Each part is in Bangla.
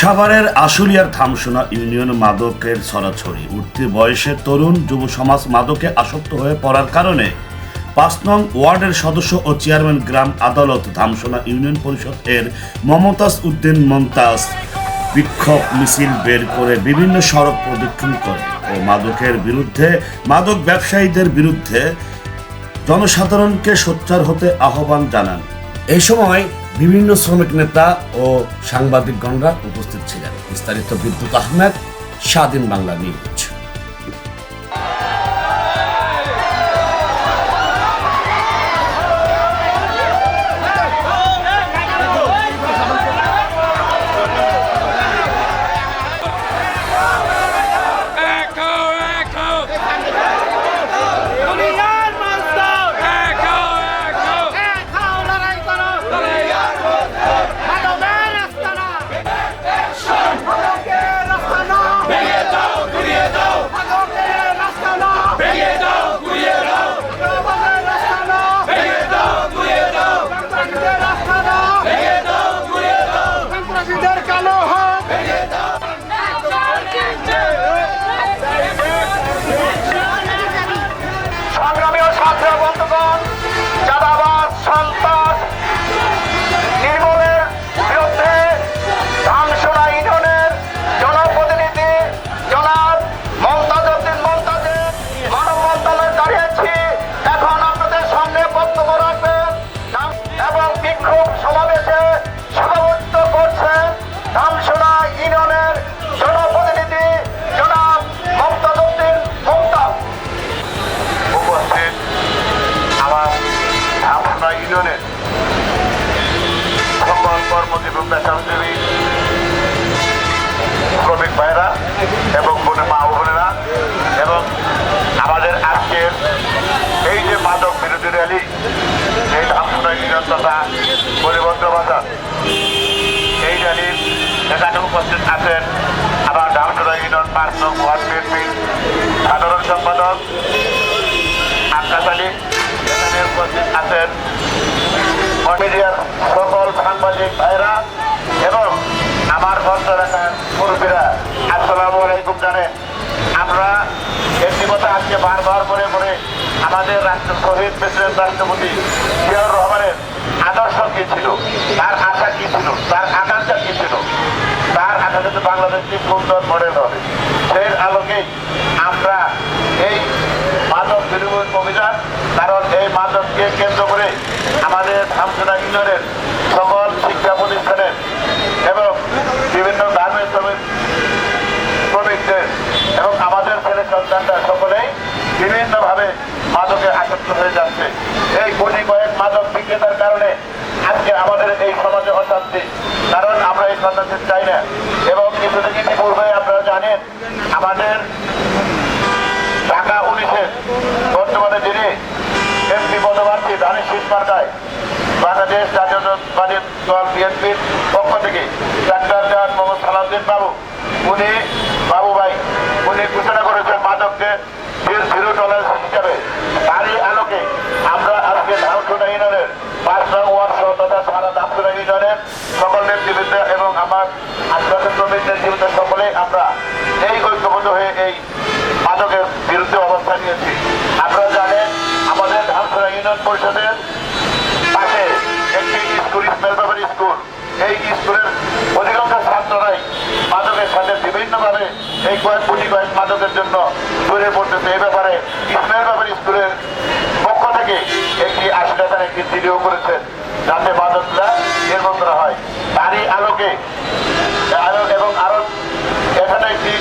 সাভারের আশুলিয়ার থামসোনা ইউনিয়ন মাদকের ছড়াছড়ি। উঠতি বয়সের তরুণ যুব সমাজ মাদকে আসক্ত হয়ে পড়ার কারণে পাঁচ নং ওয়ার্ডের সদস্য ও চেয়ারম্যান গ্রাম আদালত ধামসোনা ইউনিয়ন পরিষদ এর মমতাজ উদ্দিন মমতাজ বিক্ষোভ মিছিল বের করে বিভিন্ন সড়ক প্রদক্ষিণ করে ও মাদকের বিরুদ্ধে, মাদক ব্যবসায়ীদের বিরুদ্ধে জনসাধারণকে সোচ্চার হতে আহ্বান জানান। এই সময় বিভিন্ন শ্রমিক নেতা ও সাংবাদিকগণরা উপস্থিত ছিলেন। বিস্তারিত বিদ্যুৎ আহমেদ স্বাধীন বাংলা নিউজ। সংগ্রামী ও ছাত্র বন্ধুগণ আছেন মিডিয়ার সকল সাংবাদিক ভাইরা এবং আমার ভক্ত এলাকার মুরব্বীরা। আসসালামু আলাইকুম জানেন। আমরা একটি কথা আজকে বারবার করে করে, আমাদের রাষ্ট্র শহীদ প্রেসিডেন্ট রাষ্ট্রপতি জিয়াউর রহমানের আদর্শ কি ছিল? তার আশা কি ছিল? তার আকাঙ্ক্ষা কি ছিল? তার আকাঙ্ক্ষা বাংলাদেশটি সুন্দর মডেল হবে। সেই আলোকেই আমরা এই বিরোধী অভিযান কারণ এই মাদককে কেন্দ্র করে আমাদের ধামসোনা ইউনিয়নের সকল শিক্ষা প্রতিষ্ঠানের এবং বিভিন্ন গার্মেন্টস শ্রমিক, শ্রমিকদের এবং আমাদের ছেলে সন্তানরা সকলেই বিভিন্নভাবে মাদকে আসক্ত হয়ে যাচ্ছে। এই কোটি কয়েক মাদক বিক্রেতার কারণে আজকে আমাদের এই সমাজে অশান্তি। কারণ আমরা এই সন্তানদের চাই না। এবং কিছুদিন ইতিপূর্বে আপনারা জানেন, আমাদের ঘোষণা করেছেন মাদককে জিরো টলারেন্স হিসাবে। তারই আলোকে আমরা আজকে পাঁচ নং ওয়ার্ড সহ তথা সারা সকল নেতৃবৃন্দ এবং আমার আশপাশের শ্রমিক নেতৃবৃন্দ সকলেই আমরা এই ঐক্যবদ্ধ হয়ে এই মাদকের বিরুদ্ধে অবস্থান নিয়েছি আপনারা জানেন আমাদের ধামসরা ইউনিয়ন পরিষদের পাশে একটি স্কুল ইসমাইল বাবার স্কুল এই স্কুলের অধিকাংশ ছাত্ররাই মাদকের সাথে বিভিন্নভাবে এই কয়েক কোটি কয়েক মাদকের জন্য দূরে পড়তেছে এই ব্যাপারে ইসমাইল বাবার স্কুলের পক্ষ থেকে একটি আশি টাকার একটি ভিডিও করেছেন। যাতে মাদকরা নির্মূল করা হয়। তারই আলোকে এবং আরও এখানে একটি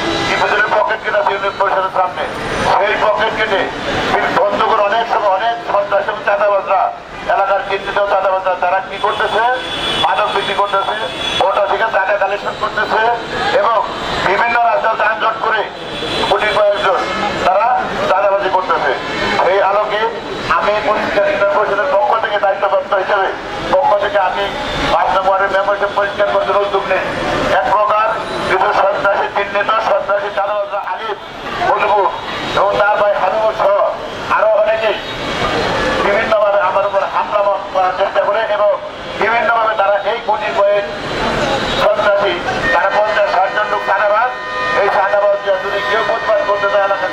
পকেট কেটে আছে ইউনিয়ন পরিষদের সামনে। সেই পকেট কেটে বন্ধ করে অনেক সময় অনেক সন্ত্রাস এবং চাঁদাবাজরা, এলাকার চিহ্নিত চাঁদাবাজরা, তারা কি করতেছে? মাদক বিক্রি করতেছে ওটা থেকে টাকা কালেকশন করতেছে এবং বিভিন্ন পরিষ্কার পরিষদের পক্ষ থেকে হিসেবে। পক্ষ থেকে আমি পাবনা ওয়ার্ডের মেম্বারশিপ পরিষ্কার করতে নেই। এক প্রকার কিছু সন্ত্রাসী তিন নেতা সন্ত্রাসী চালকরা আলিফ এবং তার ভাই হাবিবুর সহ আরও অনেকেই বিভিন্নভাবে আমার উপর বিভিন্নভাবে তারা এই গুণী বয়ে তারা পঞ্চাশ ষাট লোক চাঁদাবাদ এই চাঁদাবাদ যদি কেউ বুধবার করতে তারা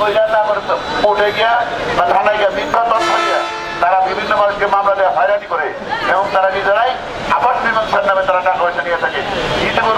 কইরা গিয়া বা থানায় গিয়া মিথ্যা তথ্য দিয়া তারা বিভিন্ন মানুষকে মামলা দিয়ে হয়রানি করে এবং তারা নিজেরাই আবাস মীমাংসার নামে তারা টাকা পয়সা নিয়ে থাকে। ইতিমধ্যে